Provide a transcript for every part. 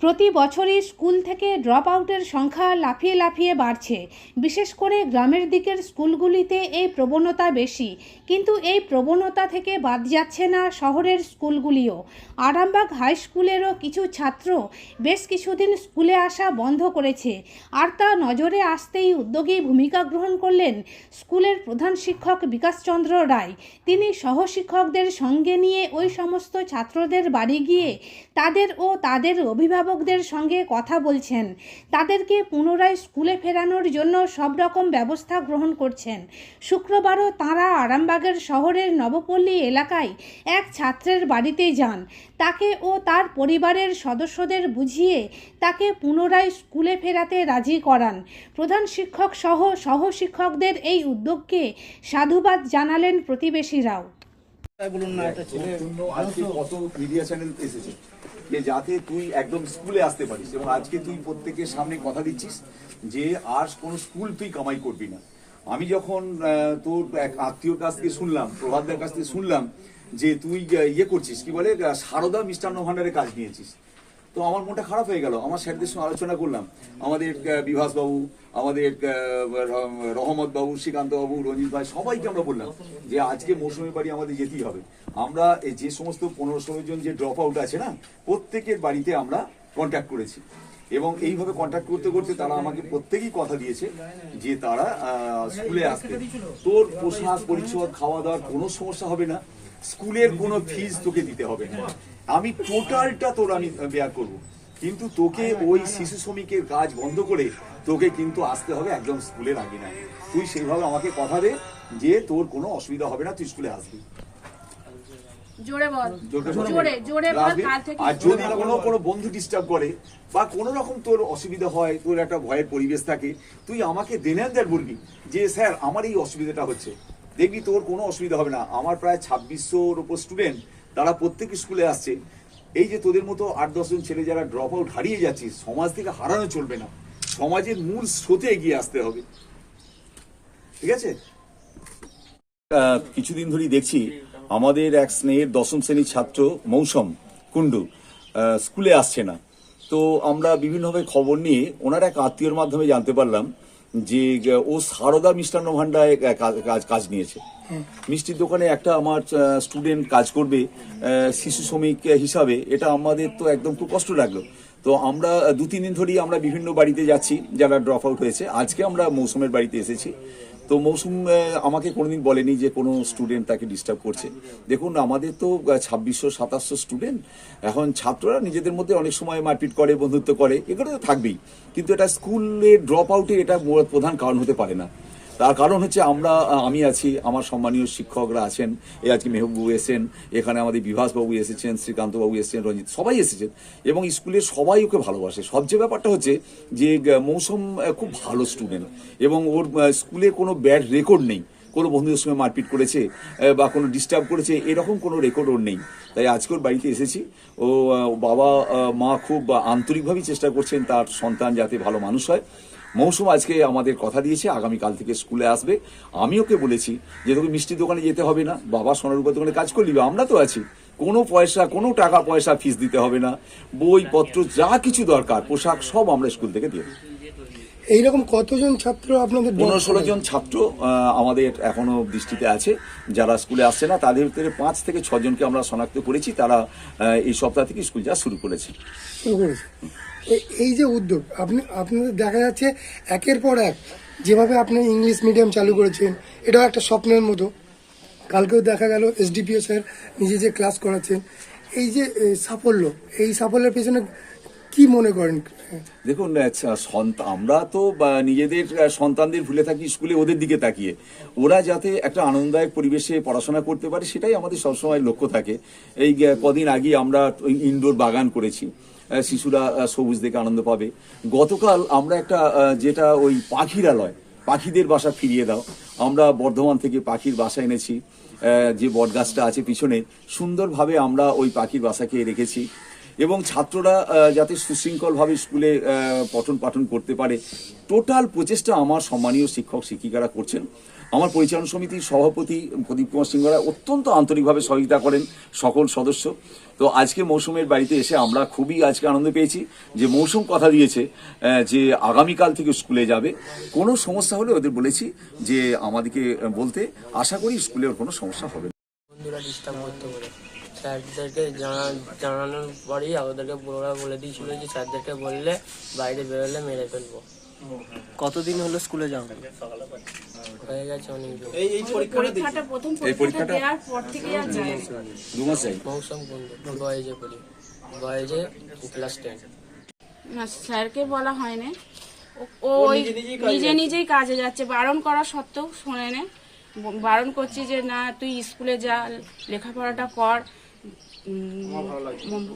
প্রতি বছরই স্কুল থেকে ড্রপ আউটের সংখ্যা লাফিয়ে লাফিয়ে বাড়ছে। বিশেষ করে গ্রামের দিকের স্কুলগুলিতে এই প্রবণতা বেশি। কিন্তু এই প্রবণতা থেকে বাদ যাচ্ছে না শহরের স্কুলগুলিও। আরামবাগ হাই স্কুলেরও কিছু ছাত্র বেশ কিছুদিন স্কুলে আসা বন্ধ করেছে। আর তা নজরে আসতেই উদ্যোগী ভূমিকা গ্রহণ করলেন স্কুলের প্রধান শিক্ষক বিকাশচন্দ্র রায়। তিনি সহশিক্ষকদের সঙ্গে নিয়ে ওই সমস্ত ছাত্রদের বাড়ি গিয়ে তাদের ও তাদের অভিভাবকদের সঙ্গে কথা বলছেন। তাদেরকে পুনরায় স্কুলে ফেরানোর জন্য সব রকম ব্যবস্থা গ্রহণ করছেন। শুক্রবারও তাঁরা আরামবাগের শহরের নবপল্লী এলাকায় এক ছাত্রের বাড়িতে যান। তাকে ও তার পরিবারের সদস্যদের বুঝিয়ে তাকে পুনরায় স্কুলে ফেরাতে রাজি করান। প্রধান শিক্ষক সহ সহশিক্ষকদের এই উদ্যোগকে সাধুবাদ জানালেন প্রতিবেশীরাও। বলুন না একটা ছেলে। আজকে কত মিডিয়া চ্যানেল এসেছে? যে যাতে তুই একদম স্কুলে আসতে পারিস এবং আজকে তুই প্রত্যেকের সামনে কথা দিচ্ছিস যে আর কোনো স্কুল তুই কামাই করবি না। আমি যখন তোর এক আত্মীয়র কাছ থেকে শুনলাম প্রভাতদের কাছ থেকে শুনলাম যে তুই ইয়ে করছিস, কি বলে সারদা মিষ্টান্ন ভাণ্ডারে কাজ নিয়েছিস। তো আমার মনটা খারাপ হয়ে গেল। আমার স্যারদের সঙ্গে আলোচনা করলাম। আমাদের বিভাস বাবু আমাদের রহমত বাবু শ্রীকান্ত বাবু রঞ্জিত ভাই সবাইকে আমরা বললাম যে আজকে মৌসুমী বাড়ি আমাদের যেতেই হবে। আমরা যে সমস্ত পনেরো ষোলো জন যে ড্রপ আউট আছে না, প্রত্যেকের বাড়িতে আমরা কন্ট্যাক্ট করেছি। এবং এইভাবে কন্ট্যাক্ট করতে করতে তারা আমাকে প্রত্যেকেই কথা দিয়েছে যে তারা স্কুলে আসবে। তোর পোশাক, পরিচ্ছদ খাওয়া দাওয়ার কোনো সমস্যা হবে না। স্কুলের কোনো ফিজ তোকে দিতে হবে না। আমি টোটালটা তোর আমি বেয়ার করব। কিন্তু তোকে ওই শিশু শ্রমিকের কাজ বন্ধ করে তোকে কিন্তু আসতে হবে একদম স্কুলের আগে না তুই সেইভাবে আমাকে কথা দে যে তোর কোনো অসুবিধা হবে না তুই স্কুলে আসবি। জোরে বল। জোরে বল। জোরে জোরে বল আসবি? কাল থেকে আর যদি কোনো কোনো বন্ধু ডিস্টার্ব করে বা কোনো রকম তোর অসুবিধা হয় তোর একটা ভয়ের পরিবেশ থাকে তুই আমাকে দেনান্দার বলবি যে স্যার আমার এই অসুবিধাটা হচ্ছে। দেখবি তোর কোনো অসুবিধা হবে না। আমার প্রায় ছাব্বিশশোর ওপর স্টুডেন্ট তারা প্রত্যেক স্কুলে আসছে। এই যে তোদের মতো আট দশজন ছেলে যারা ড্রপ আউট হারিয়ে যাচ্ছিস সমাজ থেকে হারানো চলবে না। সমাজের মূল স্রোতে এগিয়ে আসতে হবে। ঠিক আছে? কিছুদিন ধরেই দেখছি আমাদের এক স্নেহের দশম শ্রেণির ছাত্র মৌসম, কুণ্ডু স্কুলে আসছে না। তো আমরা বিভিন্নভাবে খবর নিয়ে ওনার এক আত্মীয়র মাধ্যমে জানতে পারলাম যে ও সারদা মিষ্টান্ন ভান্ডায় কাজ- কাজ কাজ নিয়েছে। মিষ্টির দোকানে একটা আমার স্টুডেন্ট কাজ করবে শিশু শ্রমিক হিসাবে এটা আমাদের তো একদম খুব কষ্ট লাগল। তো আমরা দু তিন দিন ধরেই আমরা বিভিন্ন বাড়িতে যাচ্ছি যারা ড্রপ আউট হয়েছে। আজকে আমরা মৌসুমের বাড়িতে এসেছি। তো মৌসুম আমাকে কোনোদিন বলেনি যে কোনো স্টুডেন্ট তাকে ডিস্টার্ব করছে। দেখুন, আমাদের তো ছাব্বিশশো, সাতাশশো স্টুডেন্ট এখন ছাত্ররা নিজেদের মধ্যে অনেক সময় মারপিট করে, বন্ধুত্ব করে। এগুলো তো থাকবেই। কিন্তু এটা স্কুলে ড্রপ আউটে এটা প্রধান কারণ হতে পারে না। তার কারণ হচ্ছে আমরা আমি আছি, আমার সম্মানীয় শিক্ষকরা আছেন, এ আজকে মেহবুবু এসেছেন, এখানে আমাদের বিভাসবাবু এসেছেন, শ্রীকান্তবাবু এসেছেন, রঞ্জিত, সবাই এসেছেন, এবং স্কুলের সবাই ওকে ভালোবাসে। সবচেয়ে ব্যাপারটা হচ্ছে যে মৌসুম খুব ভালো স্টুডেন্ট এবং ওর স্কুলে কোনো ব্যাড রেকর্ড নেই। কোনো বন্ধুদের সঙ্গে মারপিট করেছে বা কোনো ডিস্টার্ব করেছে, এরকম কোনো রেকর্ড ওর নেই। তাই আজকে ওর বাড়িতে এসেছি। ও বাবা মা খুব আন্তরিকভাবেই চেষ্টা করছেন তার সন্তান যাতে ভালো মানুষ হয়। মৌসুম আজকে আমাদের কথা দিয়েছে আগামীকাল থেকে স্কুলে আসবে। আমি ওকে বলেছি যে তোকে মিষ্টির দোকানে যেতে হবে না। বাবা সোনারূপা দোকানে কাজ করলি আমরা তো আছি। কোনো পয়সা কোনো টাকা পয়সা ফিস দিতে হবে না। বইপত্র যা কিছু দরকার পোশাক সব আমরা স্কুল থেকে দিয়ে দেব। এইরকম কতজন ছাত্র আপনাদের পনেরো ষোলো জন ছাত্র আমাদের এখনও দৃষ্টিতে আছে। যারা স্কুলে আসছে না তাদের ভিতরে পাঁচ থেকে ছজনকে আমরা শনাক্ত করেছি। তারা এই সপ্তাহ থেকে স্কুল যাওয়া শুরু করেছে। শুরু করেছে। এই যে উদ্যোগ, আপনি, আপনাদের দেখা যাচ্ছে একের পর এক যেভাবে আপনি ইংলিশ মিডিয়াম চালু করেছেন, এটাও একটা স্বপ্নের মতো। কালকেও দেখা গেল এসডিপিও স্যার নিজে যে ক্লাস করাচ্ছেন, এই যে সাফল্য, এই সাফল্যের পেছনে কি মনে করেন? দেখুন সন্তান আমরা তো নিজেদের সন্তানদের ভুলে থাকি স্কুলে ওদের দিকে তাকিয়ে। ওরা যাতে একটা আনন্দদায়ক পরিবেশে পড়াশোনা করতে পারে, সেটাই আমাদের সবসময় লক্ষ্য থাকে। এই কদিন আগে আমরা ইনডোর বাগান করেছি। শিশুরা সবুজ দেখে আনন্দ পাবে। গতকাল আমরা একটা যেটা ওই পাখিরালয়, পাখিদের বাসা ফিরিয়ে দাও। আমরা বর্ধমান থেকে পাখির বাসা এনেছি যে বটগাছটা আছে পিছনে, সুন্দরভাবে আমরা ওই পাখির বাসাকে রেখেছি। এবং ছাত্ররা যাতে সুশৃঙ্খলভাবে স্কুলে পঠন পাঠন করতে পারে। টোটাল প্রচেষ্টা আমার সম্মানীয় শিক্ষক শিক্ষিকারা করছেন। আমার পরিচালন সমিতির সভাপতি প্রদীপ কুমার সিংহরা অত্যন্ত আন্তরিকভাবে সহযোগিতা করেন সকল সদস্য। তো আজকে মৌসুমের বাড়িতে এসে আমরা খুবই আজকে আনন্দ পেয়েছি যে মৌসুম কথা দিয়েছে যে আগামীকাল থেকে স্কুলে যাবে। কোনো সমস্যা হলে ওদের বলেছি যে আমাদেরকে বলতে। আশা করি স্কুলে ওর কোনো সমস্যা হবে না। স্যারদেরকে জানা জানানোর পরেই আমাদেরকে বড়রা বলে দিয়েছিল যে স্যারদেরকে বললে বাইরে বেরোলে মেরে ফেলব। কতদিন হলো স্কুলে যাও হয়ে গেছে অনেক দিন এই এই পরীক্ষাটা প্রথম পরীক্ষাটা? দেওয়ার পর থেকে আর যায়। দু মাস যাই মৌসুম বন্ধু বয়েজে পড়ি বয়েজে ক্লাস টেন। না স্যারকে বলা হয়নি। ও- ও ওই নিজে নিজেই কাজে যাচ্ছে। বারণ করা সত্ত্বেও শোনে নে। বারণ করছি যে না তুই স্কুলে যা লেখাপড়াটা কর।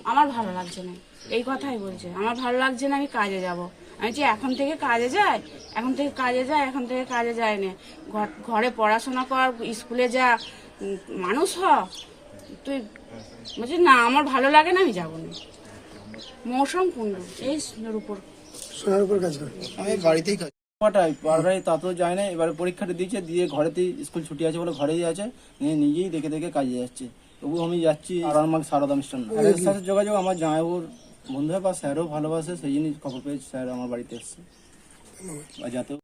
আমার ভালো লাগছে। না। এই কথাই বলছে। আমার ভালো লাগছে না আমি কাজে যাব। আমি যে এখন থেকে কাজে যাই এখন থেকে কাজে যাই এখন থেকে কাজে যায় না। ঘর- ঘরে পড়াশোনা কর স্কুলে যা মানুষ হ। তুই বলছি না আমার ভালো লাগে না আমি যাব না। মৌসুম কুণ্ডু এই উপর। সোনার উপর কাজ করে। আমি বাড়িতেই কাজ কটাই যায় না। এবারে পরীক্ষাটা দিয়েছে দিয়ে ঘরেতেই স্কুল ছুটি আছে বলে ঘরেই আছে। নিজেই দেখে দেখে কাজে যাচ্ছে। তবু আমি যাচ্ছি আর আমার সারদা মিষ্টান এর সাথে যোগাযোগ আমার জামাইবাবুর বন্ধু বা স্যারও ভালোবাসে সেই জন্য খবর পেয়েছি স্যার আমার বাড়িতে এসছে। বা যাতে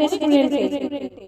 রেস্টুরেন্টে